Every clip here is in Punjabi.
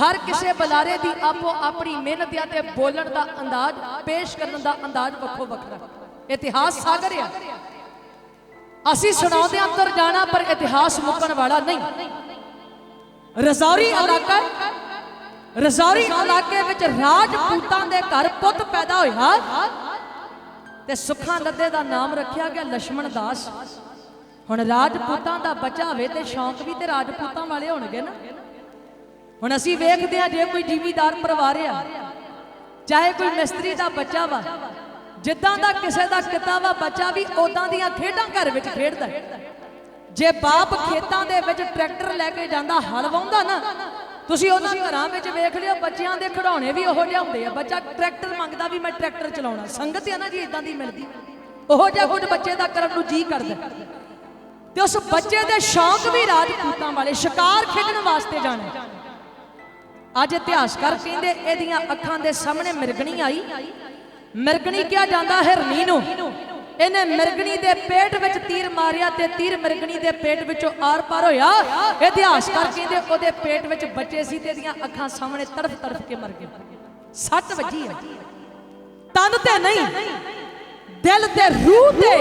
ਹਰ ਕਿਸੇ ਬੁਲਾਰੇ ਦੀ ਆਪੋ ਆਪਣੀ ਮਿਹਨਤ ਅਤੇ ਬੋਲਣ ਦਾ ਅੰਦਾਜ਼, ਪੇਸ਼ ਕਰਨ ਦਾ ਅੰਦਾਜ਼ ਵੱਖੋ ਵੱਖਰਾ ਇਤਿਹਾਸ ਸਾਗਰ ਆ। ਅਸੀਂ ਸੁਣਾਉਂਦੇ ਅੰਦਰ ਜਾਣਾ, ਪਰ ਇਤਿਹਾਸ ਮੁੱਕਣ ਵਾਲਾ ਨਹੀਂ। ਰਜ਼ਾਰੀ ਇਲਾਕਾ ਰਜ਼ਾਰੀ ਇਲਾਕੇ ਵਿੱਚ ਰਾਜਪੂਤਾਂ ਦੇ ਘਰ ਪੁੱਤ ਪੈਦਾ ਹੋਇਆ ਤੇ ਸੁਖਾ ਲੱਦੇ ਦਾ ਨਾਮ ਰੱਖਿਆ ਗਿਆ ਲక్ష్మణ ਦਾਸ। ਹੁਣ ਰਾਜਪੂਤਾਂ ਦਾ ਬੱਚਾ ਹੋਵੇ ਤੇ ਸ਼ੌਂਕ ਵੀ ਤੇ ਰਾਜਪੂਤਾਂ ਵਾਲੇ ਹੋਣਗੇ ਨਾ। ਹੁਣ ਅਸੀਂ ਵੇਖਦੇ ਆ ਜੇ ਕੋਈ ਜ਼ਿਮੀਦਾਰ ਪਰਿਵਾਰ ਆ, ਚਾਹੇ ਕੋਈ ਮਿਸਤਰੀ ਦਾ ਬੱਚਾ ਵਾ, ਜਿੱਦਾਂ ਦਾ ਕਿਸੇ ਦਾ ਕਿੱਤਾ ਵਾ, ਬੱਚਾ ਵੀ ਉਦਾਂ ਦੀਆਂ ਖੇਡਾਂ ਘਰ ਵਿੱਚ ਖੇਡਦਾ ਜੇ ਬਾਪ ਖੇਤਾਂ ਦੇ ਵਿੱਚ ਟਰੈਕਟਰ ਲੈ ਕੇ ਜਾਂਦਾ, ਹਲ ਵਾਉਂਦਾ ਨਾ, ਤੁਸੀਂ ਉਹਨਾਂ ਘਰਾਂ ਵਿੱਚ ਵੇਖ ਲਿਓ, ਬੱਚਿਆਂ ਦੇ ਖਿਡੌਣੇ ਵੀ ਉਹੋ ਜਿਹੇ ਹੁੰਦੇ ਆ। ਬੱਚਾ ਟਰੈਕਟਰ ਮੰਗਦਾ ਵੀ ਮੈਂ ਟਰੈਕਟਰ ਚਲਾਉਣਾ। ਸੰਗਤ ਆ ਨਾ ਜੀ ਇਦਾਂ ਦੀ ਮਿਲਦੀ। ਉਹੋ ਜਿਹਾ ਕੁਝ ਬੱਚੇ ਦਾ ਕਰਨ ਨੂੰ ਜੀ ਕਰਦਾ ਤੇ ਉਸ ਬੱਚੇ ਦੇ ਸ਼ੌਂਕ ਵੀ ਰਾਜਪੂਤਾਂ ਵਾਲੇ, ਸ਼ਿਕਾਰ ਖੇਡਣ ਵਾਸਤੇ ਜਾਣੇ ਅੱਜ ਇਤਿਹਾਸਕਾਰ ਕਹਿੰਦੇ ਇਹਦੀਆਂ ਅੱਖਾਂ ਦੇ ਸਾਹਮਣੇ ਮਿਰਗਣੀ ਆਈ। ਮਿਰਗਣੀ ਕਿਹਾ ਜਾਂਦਾ ਹਿਰਨੀ ਨੂੰ ਇਹਨੇ ਮਿਰਗਣੀ ਦੇ ਪੇਟ ਵਿੱਚ ਤੀਰ ਮਾਰਿਆ ਤੇ ਤੀਰ ਮਿਰਗਣੀ ਦੇ ਪੇਟ ਵਿੱਚੋਂ ਆਰ ਪਾਰ ਹੋਇਆ। ਇਤਿਹਾਸਕਾਰ ਕਹਿੰਦੇ ਉਹਦੇ ਪੇਟ ਵਿੱਚ ਬੱਚੇ ਸੀ ਤੇ ਇਹਦੀਆਂ ਅੱਖਾਂ ਸਾਹਮਣੇ ਤੜਫ ਤੜਫ ਕੇ ਮਰ ਗਏ। ਸੱਟ ਵੱਜੀ ਆ। ਤਨ ਤੇ ਨਹੀਂ, ਦਿਲ ਤੇ ਰੂਹ ਤੇ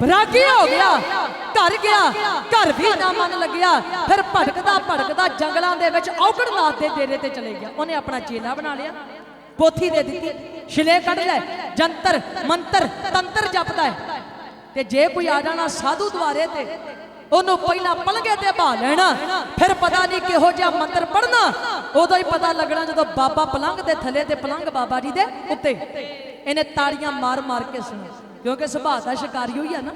ਬਰਾਗੀ ਹੋ ਗਿਆ ਘਰ ਗਿਆ ਘਰ ਵੀ ਨਾ ਮਨ ਲੱਗਿਆ ਫਿਰ ਭਟਕਦਾ ਭਟਕਦਾ ਜੰਗਲਾਂ ਦੇ ਵਿੱਚ ਔਗੜਨਾਥ ਦੇ ਡੇਰੇ ਤੇ ਚਲੇ ਗਿਆ। ਉਹਨੇ ਆਪਣਾ ਚੇਲਾ ਬਣਾ ਲਿਆ ਪੋਥੀ ਦੇ ਦਿੱਤੀ ਛਿਲੇ ਕੱਢ ਲੈ ਜੰਤਰ ਮੰਤਰ ਤੰਤਰ ਜਪਦਾ ਹੈ। ਤੇ ਜੇ ਕੋਈ ਆ ਜਾਣਾ ਸਾਧੂ ਦੁਆਰੇ ਤੇ ਉਹਨੂੰ ਪਹਿਲਾਂ ਪਲਗੇ ਤੇ ਬਾ ਲੈਣਾ ਫਿਰ ਪਤਾ ਨਹੀਂ ਕਿਹੋ ਜਿਹਾ ਮੰਤਰ ਪੜਨਾ ਉਦੋਂ ਹੀ ਪਤਾ ਲੱਗਣਾ ਜਦੋਂ ਬਾਬਾ ਪਲੰਗ ਦੇ ਥੱਲੇ ਤੇ ਪਲੰਗ ਬਾਬਾ ਜੀ ਦੇ ਉੱਤੇ। ਇਹਨੇ ਤਾੜੀਆਂ ਮਾਰ ਮਾਰ ਕੇ ਸੁਣੀ। ਕਿਉਂਕਿ ਸੁਭਾਅ ਦਾ ਸ਼ਿਕਾਰੀ ਹੋਈ ਆ ਨਾ।